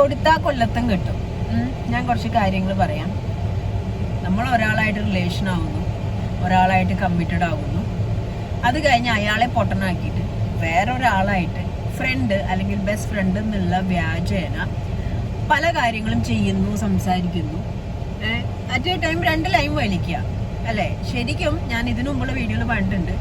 കൊടുത്താ കൊല്ലത്തും കിട്ടും. ഞാൻ കുറച്ച് കാര്യങ്ങൾ പറയാം. നമ്മൾ ഒരാളായിട്ട് റിലേഷൻ ആവുന്നു. ഒരാളായിട്ട് കമ്മിറ്റഡ് ആവുന്നു. അത് കഴിഞ്ഞ് അയാളെ പൊട്ടനാക്കിയിട്ട് വേറൊരാളായിട്ട് ഫ്രണ്ട് അല്ലെങ്കിൽ ബെസ്റ്റ് ഫ്രണ്ട് എന്നുള്ള വ്യാജേന പല കാര്യങ്ങളും ചെയ്യുന്നു സംസാരിക്കുന്നു. അറ്റ് എ ടൈം രണ്ട് ലൈൻ വലിക്കുക. അല്ലേ? ശരിക്കും ഞാൻ ഇതിനു മുമ്പുള്ള വീഡിയോയിൽ പറഞ്ഞിട്ടുണ്ട്.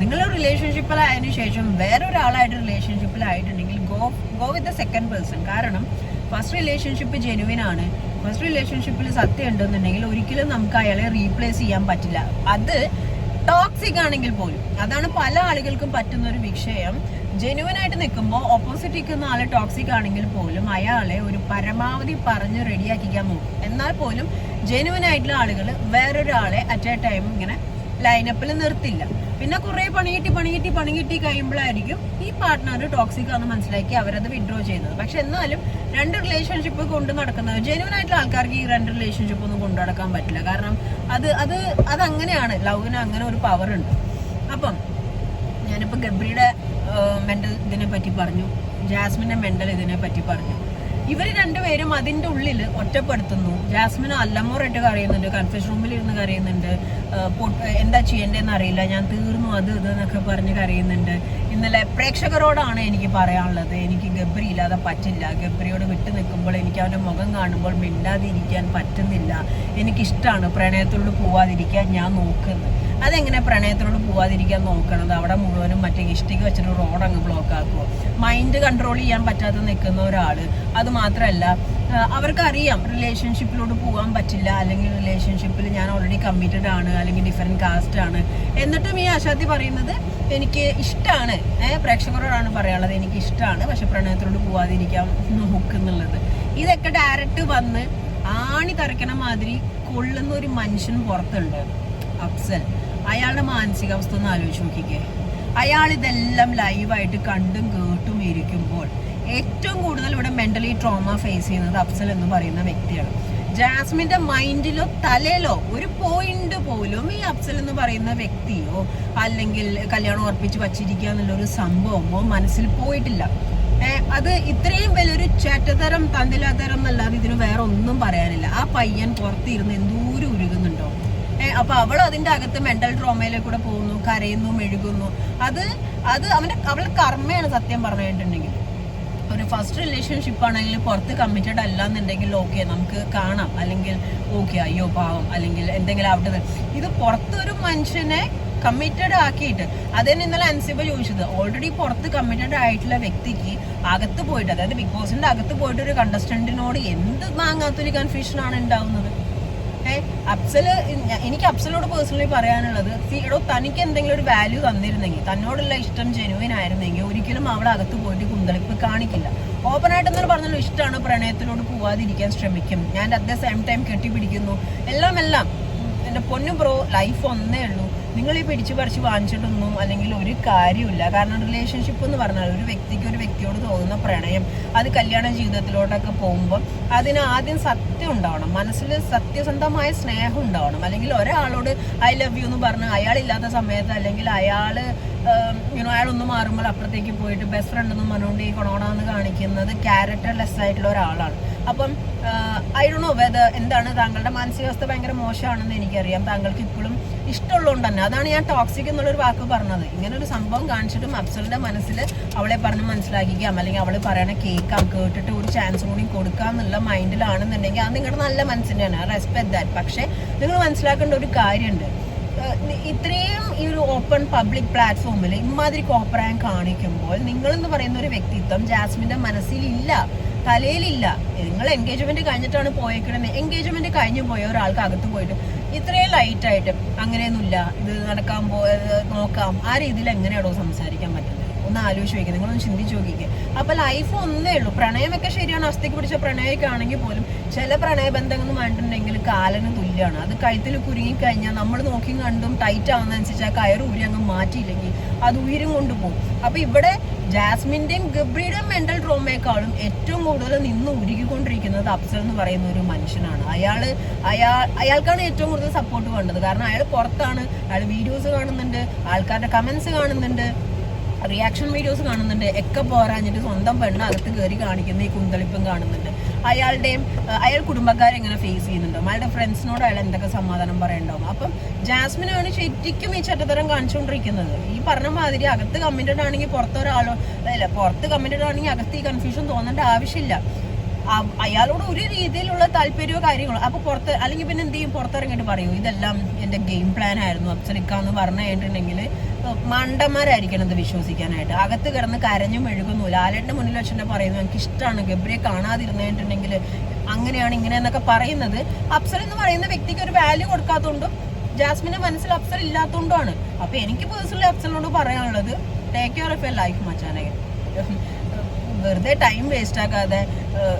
നിങ്ങൾ റിലേഷൻഷിപ്പിലായതിനു ശേഷം വേറൊരാളായിട്ട് റിലേഷൻഷിപ്പിലായിട്ടുണ്ടെങ്കിൽ go go with the second person കാരണം ഫസ്റ്റ് റിലേഷൻഷിപ്പ് ജെനുവിൻ ആണ്. ഫസ്റ്റ് റിലേഷൻഷിപ്പിൽ സത്യം ഉണ്ടെന്നുണ്ടെങ്കിൽ ഒരിക്കലും നമുക്ക് അയാളെ റീപ്ലേസ് ചെയ്യാൻ പറ്റില്ല. അത് ടോക്സിക് ആണെങ്കിൽ പോലും. അതാണ് പല ആളുകൾക്കും പറ്റുന്ന ഒരു വിഷയം. ജെനുവൻ ആയിട്ട് നിൽക്കുമ്പോൾ ഓപ്പോസിറ്റ് നിൽക്കുന്ന ആൾ ടോക്സിക് ആണെങ്കിൽ പോലും അയാളെ ഒരു പരമാവധി പറഞ്ഞ് റെഡിയാക്കിക്കാൻ നോക്കും എന്നാൽ പോലും ജെനുവൻ ആയിട്ടുള്ള ആളുകൾ വേറൊരാളെ അറ്റ് എ ടൈം ഇങ്ങനെ ലൈനപ്പിൽ നിർത്തില്ല. പിന്നെ കുറെ പണികിട്ടി പണികിട്ടി പണികിട്ടി കഴിയുമ്പോഴായിരിക്കും ഈ പാർട്ട്ണർ ടോക്സിക് ആണെന്ന് മനസ്സിലാക്കി അവരത് വിഡ്രോ ചെയ്യുന്നത്. പക്ഷെ എന്നാലും രണ്ട് റിലേഷൻഷിപ്പ് കൊണ്ട് നടക്കുന്നത് ജെനുവൻ ആയിട്ടുള്ള ആൾക്കാർക്ക് ഈ രണ്ട് റിലേഷൻഷിപ്പ് ഒന്നും കൊണ്ടു നടക്കാൻ പറ്റില്ല. കാരണം അത് അത് അത് അങ്ങനെയാണ് ലവിന് അങ്ങനെ ഒരു പവർ ഉണ്ട്. അപ്പം ഞാനിപ്പോൾ ഗബ്രിയുടെ മെന്റൽ ഇതിനെ പറ്റി പറഞ്ഞു. ജാസ്മിന്റെ മെന്റൽ ഇതിനെ പറ്റി പറഞ്ഞു. ഇവർ രണ്ടുപേരും അതിന്റെ ഉള്ളിൽ ഒറ്റപ്പെടുത്തുന്നു. ജാസ്മിൻ അല്ലമ്മോറായിട്ട് കരയുന്നുണ്ട്. കൺഫ്യൂഷൻ റൂമിൽ ഇരുന്ന് കരയുന്നുണ്ട്. എന്താ ചെയ്യേണ്ടതെന്ന് അറിയില്ല. ഞാൻ തീർന്നു അത് ഇത് എന്നൊക്കെ പറഞ്ഞ് കരയുന്നുണ്ട്. ഇന്നലെ പ്രേക്ഷകരോടാണ് എനിക്ക് പറയാനുള്ളത്. എനിക്ക് ഗബ്രി ഇല്ലാതെ പറ്റില്ല. ഗബ്രിയോട് വിട്ടു നിൽക്കുമ്പോൾ എനിക്ക് അവന്റെ മുഖം കാണുമ്പോൾ മിണ്ടാതിരിക്കാൻ പറ്റുന്നില്ല. എനിക്കിഷ്ടമാണ് പ്രണയത്തോട് പോവാതിരിക്കാൻ ഞാൻ നോക്കുന്നത്. അതെങ്ങനെ പ്രണയത്തിനോട് പോവാതിരിക്കാൻ നോക്കണത്? അവിടെ മുഴുവനും ഇഷ്ടിക വെച്ചിട്ട് റോഡ് അങ്ങ് ബ്ലോക്ക് ആക്കുമോ മൈൻഡ് കൺട്രോൾ ചെയ്യാൻ പറ്റാതെ നിൽക്കുന്ന ഒരാൾ അത് മാത്രമല്ല അവർക്കറിയാം റിലേഷൻഷിപ്പിലോട്ട് പോകാൻ പറ്റില്ല. അല്ലെങ്കിൽ റിലേഷൻഷിപ്പിൽ ഞാൻ ഓൾറെഡി കമ്മിറ്റഡ് ആണ്. അല്ലെങ്കിൽ ഡിഫറെന്റ് കാസ്റ്റ് ആണ്. എന്നിട്ടും ഈ അശാത്തി പറയുന്നത് എനിക്ക് ഇഷ്ടമാണ് പ്രേക്ഷകരോടാണ് പറയാനുള്ളത് എനിക്ക് ഇഷ്ടമാണ് പക്ഷെ പ്രണയത്തിലോട്ട് പോവാതിരിക്കാൻ നോക്കുന്നുള്ളത് ഇതൊക്കെ ഡയറക്റ്റ് വന്ന് ആണി തറയ്ക്കണ മാതിരി കൊള്ളുന്ന ഒരു മനുഷ്യൻ പുറത്തുണ്ട്. അഫ്സൽ അയാളുടെ മാനസികാവസ്ഥ ഒന്ന് ആലോചിച്ച് നോക്കിക്കേ. അയാൾ ഇതെല്ലാം ലൈവായിട്ട് കണ്ടും കേട്ടും ഇരിക്കുമ്പോൾ ഏറ്റവും കൂടുതൽ ഇവിടെ മെന്റലി ട്രോമ ഫേസ് ചെയ്യുന്നത് അഫ്സൽ എന്ന് പറയുന്ന വ്യക്തിയാണ്. ജാസ്മിന്റെ മൈൻഡിലോ തലയിലോ ഒരു പോയിന്റ് പോലും ഈ അഫ്സൽ എന്ന് പറയുന്ന വ്യക്തിയോ അല്ലെങ്കിൽ കല്യാണം ഉറപ്പിച്ച് വച്ചിരിക്കുക എന്നുള്ള ഒരു സംഭവമോ മനസ്സിൽ പോയിട്ടില്ല. അത് ഇത്രയും വലിയൊരു ചേറ്റതരം തന്തിലാതരം എന്നല്ലാതെ ഇതിന് വേറെ ഒന്നും പറയാനില്ല. ആ പയ്യൻ പുറത്തിരുന്ന് എന്തോരം ഉരുകുന്നുണ്ടോ? അപ്പൊ അവൾ അതിന്റെ അകത്ത് മെന്റൽ ട്രോമയിലേക്ക് കൂടെ പോകുന്നു കരയുന്നു മെഴുകുന്നു. അത് അത് അവന്റെ അവളുടെ കർമ്മയാണ് സത്യം പറഞ്ഞിട്ടുണ്ടെങ്കിൽ. ഒരു ഫസ്റ്റ് റിലേഷൻഷിപ്പ് ആണെങ്കിൽ പുറത്ത് കമ്മിറ്റഡ് അല്ല എന്നുണ്ടെങ്കിൽ ഓക്കെ നമുക്ക് കാണാം. അല്ലെങ്കിൽ ഓക്കെ അയ്യോ പാവം. അല്ലെങ്കിൽ എന്തെങ്കിലും അവിടെ ഇത് പുറത്തൊരു മനുഷ്യനെ കമ്മിറ്റഡ് ആക്കിയിട്ട് അതന്നെ ഇന്നലെ അൻസിബ ചോദിച്ചത് ഓൾറെഡി പുറത്ത് കമ്മിറ്റഡ് ആയിട്ടുള്ള വ്യക്തിക്ക് അകത്ത് പോയിട്ട് അതായത് ബിഗ് ബോസിന്റെ അകത്ത് പോയിട്ട് ഒരു കണ്ടസ്റ്റന്റിനോട് എന്ത് മാങ്ങാത്തൊരു കൺഫ്യൂഷൻ ആണ് ഉണ്ടാവുന്നത്? അഫ്സൽ ഞ- എനിക്ക് അഫ്സലോട് പേഴ്സണലി പറയാനുള്ളത് എടോ തനിക്ക് എന്തെങ്കിലും ഒരു വാല്യൂ തന്നിരുന്നെങ്കിൽ തന്നോടുള്ള ഇഷ്ടം ജെനുവിൻ ആയിരുന്നെങ്കിൽ ഒരിക്കലും അവൾ അകത്ത് പോയിട്ട് കുന്തളിപ്പ് കാണിക്കില്ല. ഓപ്പൺ ആയിട്ട് എന്നാൽ പറഞ്ഞല്ലോ ഇഷ്ടമാണ് പ്രണയത്തിലോട് പോവാതിരിക്കാൻ ശ്രമിക്കും. ഞാൻ അറ്റ് ദ സെയിം ടൈം കെട്ടിപ്പിടിക്കുന്നു. എല്ലാം എല്ലാം. എന്റെ പൊന്നു ബ്രോ ലൈഫ് ഒന്നേ ഉള്ളൂ. നിങ്ങൾ ഈ പിടിച്ചു പറിച്ച് വാങ്ങിച്ചിട്ടൊന്നും അല്ലെങ്കിൽ ഒരു കാര്യമില്ല കാരണം റിലേഷൻഷിപ്പ് എന്ന് പറഞ്ഞാൽ ഒരു വ്യക്തിക്ക് ഒരു വ്യക്തിയോട് തോന്നുന്ന പ്രണയം അത് കല്യാണ ജീവിതത്തിലോട്ടൊക്കെ പോകുമ്പോൾ അതിന് ആദ്യം സത്യം ഉണ്ടാവണം. മനസ്സിൽ സത്യസന്ധമായ സ്നേഹം ഉണ്ടാവണം. അല്ലെങ്കിൽ ഒരാളോട് ഐ ലവ് യു എന്ന് പറഞ്ഞ് അയാളില്ലാത്ത സമയത്ത് അല്ലെങ്കിൽ അയാൾ യുനോ അയാളൊന്ന് ഒന്ന് മാറുമ്പോൾ അപ്പുറത്തേക്ക് പോയിട്ട് ബെസ്റ്റ് ഫ്രണ്ട് എന്ന് പറഞ്ഞുകൊണ്ട് ഈ കൊണോണാന്ന് കാണിക്കുന്നത് ക്യാരക്ടർ ലെസ് ആയിട്ടുള്ള ഒരാളാണ്. അപ്പം ഐ ഡോ നോ വെദ എന്താണ് താങ്കളുടെ മാനസികാവസ്ഥ ഭയങ്കര മോശമാണെന്ന് എനിക്കറിയാം. താങ്കൾക്ക് ഇപ്പോഴും ഇഷ്ടമുള്ളതുകൊണ്ട് തന്നെ. അതാണ് ഞാൻ ടോക്സിക് എന്നുള്ളൊരു വാക്ക് പറഞ്ഞത്. ഇങ്ങനെ ഒരു സംഭവം കാണിച്ചിട്ടും അഫ്സലിന്റെ മനസ്സിൽ അവളെ പറഞ്ഞ് മനസ്സിലാക്കിക്കാം. അല്ലെങ്കിൽ അവൾ പറയണ കേൾക്കാം. കേട്ടിട്ട് ഒരു ചാൻസ് കൂടി കൊടുക്കാം എന്നുള്ള മൈൻഡിലാണെന്നുണ്ടെങ്കിൽ അത് നിങ്ങളുടെ നല്ല മനസ്സിന്റെയാണ്. റെസ്പെക്ട് ദാറ്റ് പക്ഷേ നിങ്ങൾ മനസ്സിലാക്കേണ്ട ഒരു കാര്യമുണ്ട്. ഇത്രയും ഈ ഒരു ഓപ്പൺ പബ്ലിക് പ്ലാറ്റ്ഫോമിൽ ഇമാതിരി കോപ്രായം കാണിക്കുമ്പോൾ നിങ്ങളെന്ന് പറയുന്ന ഒരു വ്യക്തിത്വം ജാസ്മിന്റെ മനസ്സിലില്ല തലയിലില്ല. നിങ്ങൾ എൻഗേജ്മെന്റ് കഴിഞ്ഞിട്ടാണ് പോയേക്കണത്. എൻഗേജ്മെന്റ് കഴിഞ്ഞു പോയ ഒരാൾക്ക് അകത്ത് പോയിട്ട് ഇത്രയും ലൈറ്റായിട്ട് അങ്ങനെയൊന്നുമില്ല ഇത് നടക്കാൻ പോ നോക്കാം. ആ രീതിയിൽ എങ്ങനെയാണോ സംസാരിക്കാൻ പറ്റുന്നത്? ഒന്ന് ആലോചിച്ച് നോക്കി നിങ്ങളൊന്ന് ചിന്തിച്ച് നോക്കിക്കുക അപ്പൊ ലൈഫ് ഒന്നേ ഉള്ളൂ. പ്രണയമൊക്കെ ശരിയാണ്. അസ്ഥിക്ക് പിടിച്ച പ്രണയമൊക്കെ ആണെങ്കിൽ പോലും ചില പ്രണയബന്ധങ്ങൾ എന്ന് പറഞ്ഞിട്ടുണ്ടെങ്കിൽ കാലന് തുല്യമാണ്. അത് കഴുത്തിൽ കുരുങ്ങി കഴിഞ്ഞാൽ നമ്മൾ നോക്കി കണ്ടും ടൈറ്റ് ആവുന്നതനുസരിച്ച് ആ കയറ് ഊരി അങ്ങ് മാറ്റിയില്ലെങ്കിൽ അത് ഉയരും കൊണ്ടുപോകും അപ്പൊ ഇവിടെ ജാസ്മിന്റെയും ഗബ്രിയുടെയും മെന്റൽ ട്രോമയെക്കാളും ഏറ്റവും കൂടുതൽ നിന്ന് ഉരുകിക്കൊണ്ടിരിക്കുന്നത് അപ്സർ എന്ന് പറയുന്ന ഒരു മനുഷ്യനാണ്. അയാൾ അയാൾ അയാൾക്കാണ് ഏറ്റവും കൂടുതൽ സപ്പോർട്ട് വേണ്ടത്. കാരണം അയാൾ പുറത്താണ്. അയാൾ വീഡിയോസ് കാണുന്നുണ്ട്. ആൾക്കാരുടെ കമന്റ്സ് കാണുന്നുണ്ട്. റിയാക്ഷൻ വീഡിയോസ് കാണുന്നുണ്ട്. ഒക്കെ പോരാഞ്ഞിട്ട് സ്വന്തം പെണ്ണ് അകത്ത് കയറി കാണിക്കുന്ന ഈ കുന്തളിപ്പും കാണുന്നുണ്ട്. അയാളുടെയും അയാൾ കുടുംബക്കാരെ എങ്ങനെ ഫേസ് ചെയ്യുന്നുണ്ടോ. അയാളുടെ ഫ്രണ്ട്സിനോട് അയാൾ എന്തൊക്കെ സമാധാനം പറയണ്ടാവും. അപ്പം ജാസ്മിനാണ് ശരിക്കും ഈ ചട്ടത്തരം കാണിച്ചുകൊണ്ടിരിക്കുന്നത്. ഈ പറഞ്ഞ മാതിരി അകത്ത് കമ്മിറ്റഡ് ആണെങ്കിൽ പുറത്തൊരാളോ അല്ല പുറത്ത് കമ്മിറ്റഡ് ആണെങ്കിൽ അകത്ത് ഈ കൺഫ്യൂഷൻ തോന്നേണ്ട ആവശ്യമില്ല. അയാളോട് ഒരു രീതിയിലുള്ള താല്പര്യമോ കാര്യങ്ങളോ അപ്പൊ പുറത്ത് അല്ലെങ്കിൽ പിന്നെ എന്ത് ചെയ്യും? പുറത്തിറങ്ങിയിട്ട് പറയൂ ഇതെല്ലാം എന്റെ ഗെയിം പ്ലാൻ ആയിരുന്നു. അപ്സരിക്കാന്ന് പറഞ്ഞു കഴിഞ്ഞിട്ടുണ്ടെങ്കിൽ മണ്ടന്മാരായിരിക്കണം ഇത് വിശ്വസിക്കാനായിട്ട്. അകത്ത് കിടന്ന് കരഞ്ഞു മെഴുകുന്നു ലാലേട്ടന്റെ മുന്നിൽ വെച്ചിട്ട് പറയുന്നു എനിക്ക് ഇഷ്ടമാണ് ഗബ്രിയെ കാണാതിരുന്നിട്ടുണ്ടെങ്കിൽ അങ്ങനെയാണ് ഇങ്ങനെ എന്നൊക്കെ പറയുന്നത്. അപ്സർ എന്ന് പറയുന്ന വ്യക്തിക്ക് ഒരു വാല്യൂ കൊടുക്കാത്തതുകൊണ്ടും ജാസ്മിന്റെ മനസ്സിൽ അപ്സർ ഇല്ലാത്തതുകൊണ്ടാണ് അപ്പൊ എനിക്ക് പേഴ്സണലി അപ്സറിനോട് പറയാനുള്ളത് take care of a life മച്ചാനെ. വെറുതെ ടൈം വേസ്റ്റ് ആക്കാതെ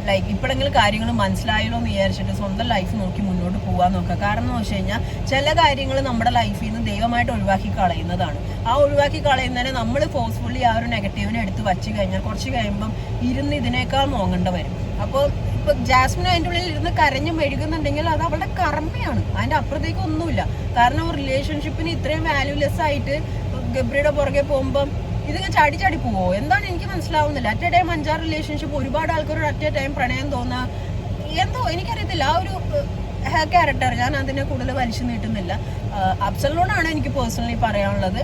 ലൈക്ക് ഇപ്പോഴെങ്കിലും കാര്യങ്ങൾ മനസ്സിലായല്ലോ എന്ന് വിചാരിച്ചിട്ട് സ്വന്തം ലൈഫ് നോക്കി മുന്നോട്ട് പോകാൻ നോക്കുക. കാരണം എന്ന് വെച്ച് കഴിഞ്ഞാൽ ചില കാര്യങ്ങൾ നമ്മുടെ ലൈഫിൽ നിന്ന് ദൈവമായിട്ട് ഒഴിവാക്കി കളയുന്നതാണ്. ആ ഒഴിവാക്കി കളയുന്നതിനെ നമ്മൾ ഫോഴ്സ്ഫുള്ളി ആ ഒരു നെഗറ്റീവിനെ എടുത്ത് വച്ച് കഴിഞ്ഞാൽ കുറച്ച് കഴിയുമ്പം ഇരുന്ന് ഇതിനേക്കാൾ നോങ്ങേണ്ട വരും. അപ്പോൾ ഇപ്പൊ ജാസ്മിൻ അതിന്റെ ഉള്ളിൽ ഇരുന്ന് കരഞ്ഞു മെഴുകുന്നുണ്ടെങ്കിൽ അത് അവളുടെ കർമ്മയാണ്. അതിന്റെ അപ്പുറത്തേക്ക് ഒന്നുമില്ല. കാരണം റിലേഷൻഷിപ്പിന് ഇത്രയും വാല്യൂലെസ് ആയിട്ട് ഗബ്രിയുടെ പുറകെ പോകുമ്പം ഇതിങ്ങനെ ചാടി ചാടി പോവോ? എന്താണ് എനിക്ക് മനസ്സിലാവുന്നില്ല. അറ്റ് എ ടൈം അഞ്ചാറ് റിലേഷൻഷിപ്പ് ഒരുപാട് ആൾക്കാരോട് അറ്റ് എ ടൈം പ്രണയം തോന്നാ. എന്തോ എനിക്കറിയത്തില്ല. ആ ഒരു ക്യാരക്ടർ ഞാൻ അതിനെ കൂടുതൽ വലിച്ചു നീട്ടുന്നില്ല. അബ്സലിനോടാണ് എനിക്ക് പേഴ്സണലി പറയാനുള്ളത്.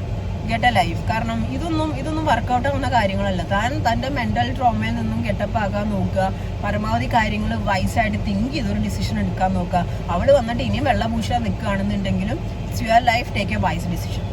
ഗെറ്റ് എ ലൈഫ് കാരണം ഇതൊന്നും ഇതൊന്നും വർക്കൗട്ട് ആവുന്ന കാര്യങ്ങളല്ല. താൻ തന്റെ മെന്റൽ ട്രോമയിൽ നിന്നും ഗെറ്റപ്പ് ആകാൻ നോക്കുക. പരമാവധി കാര്യങ്ങൾ വൈസായിട്ട് തിങ്ക് ചെയ്തൊരു ഡിസിഷൻ എടുക്കാൻ നോക്കുക. അവൾ വന്നിട്ട് ഇനിയും വെള്ളപൂശാൻ നിൽക്കുകയാണെന്നുണ്ടെങ്കിലും it's your life take a wise decision